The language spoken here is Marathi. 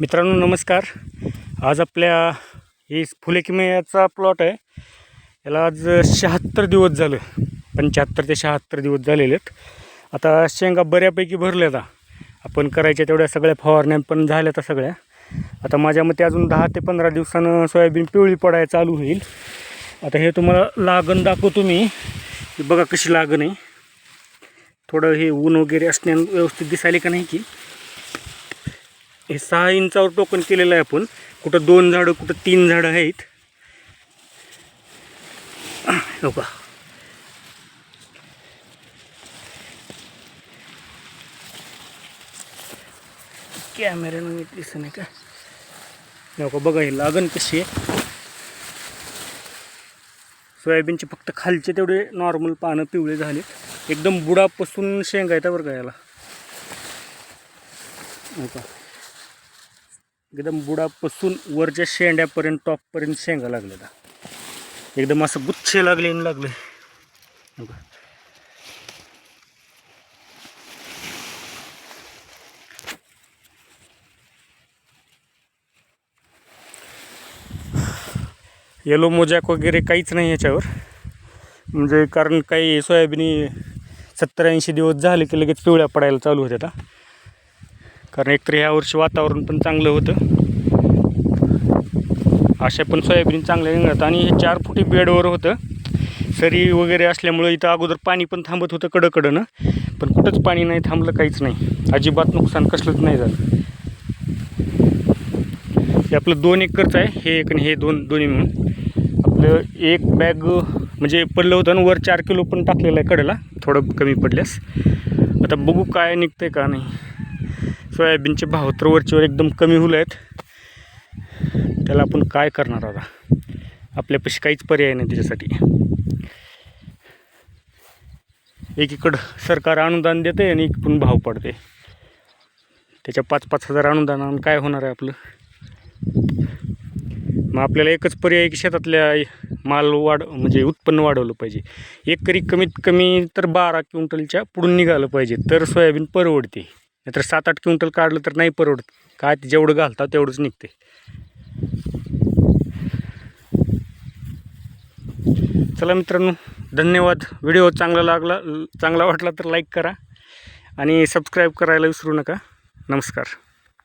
मित्रांनो नमस्कार. आज आपल्या ही फुले किमयाचा प्लॉट आहे. याला आज शहात्तर दिवस झालं. पंच्याहत्तर ते शहात्तर दिवस झालेले आहेत. आता शेंगा बऱ्यापैकी भरल्या आता आपण करायच्या तेवढ्या सगळ्या फवारण्या पण झाल्या आता सगळ्या. आता माझ्या मते अजून दहा ते पंधरा दिवसानं सोयाबीन पिवळी पडायला चालू होईल. आता हे तुम्हाला लागण दाखवतो मी. बघा कशी लागण आहे. थोडं हे ऊन वगैरे असण्या व्यवस्थित दिसायले का नाही की? हे सहा इंचावर टोकन केलेलं आहे आपण. कुठं दोन झाडं कुठं तीन झाडं आहेत. हो का कॅमेऱ्यानं नीट दिसत नाही का? हो का बघा हे लागण कशी आहे. सोयाबीनचे फक्त खालचे तेवढे नॉर्मल पानं पिवळे झाले एकदम बुडापासून शेंगा येतात बरं का याला. हो का एकदम बुडापासून वरच्या शेंड्यापर्यंत टॉपपर्यंत शेंगा लागलेला एकदम असं गुच्छे लागले आणि लागले. येलो मोजॅक वगैरे काहीच नाही याच्यावर. म्हणजे कारण काही सोयाबीन सत्तर ऐंशी दिवस झाले की लगेच पिवळ्या पडायला चालू होत्या आता कारण एकतर ह्या वर्षी वातावरण पण चांगलं होतं. अशा पण सोयाबीन चांगल्या निघतात आणि हे चार फुटी बेडवर होतं. सरी वगैरे असल्यामुळं इथं अगोदर पाणी पण थांबत होतं कडकडनं. पण कुठंच पाणी नाही थांबलं काहीच नाही. अजिबात नुकसान कसलंच नाही झालं. हे आपलं दोन एकरचं आहे. हे एक आणि हे दोन दोन्ही मिळून. आपलं एक बॅग म्हणजे पडलं होतं आणि वर चार किलो पण टाकलेलं आहे कडेला. थोडं कमी पडल्यास. आता बघू काय निघतं आहे का नाही. सोयाबीनचे भाव तर वरचीवर एकदम कमी होऊ आहेत. त्याला आपण काय करणार आता? आपल्यापाशी काहीच पर्याय नाही त्याच्यासाठी. एकीकडं सरकार अनुदान देते आणि पण भाव पडते त्याच्या पाच पाच हजार अनुदानानं काय होणार आहे आपलं? मग आपल्याला एकच पर्याय आहे की शेतातल्या माल वाढ म्हणजे उत्पन्न वाढवलं पाहिजे. एकरी कमीत कमी तर बारा क्विंटलच्या पुढून निघालं पाहिजे. तर सोयाबीन परवडते. नाहीतर सात आठ क्विंटल काढलं तर नाही परवडत. काय जेवढं घालतात तेवढंच निघते चला मित्रांनो धन्यवाद. व्हिडिओ चांगला लागला चांगला वाटला तर लाईक करा आणि सबस्क्राईब करायला विसरू नका. नमस्कार.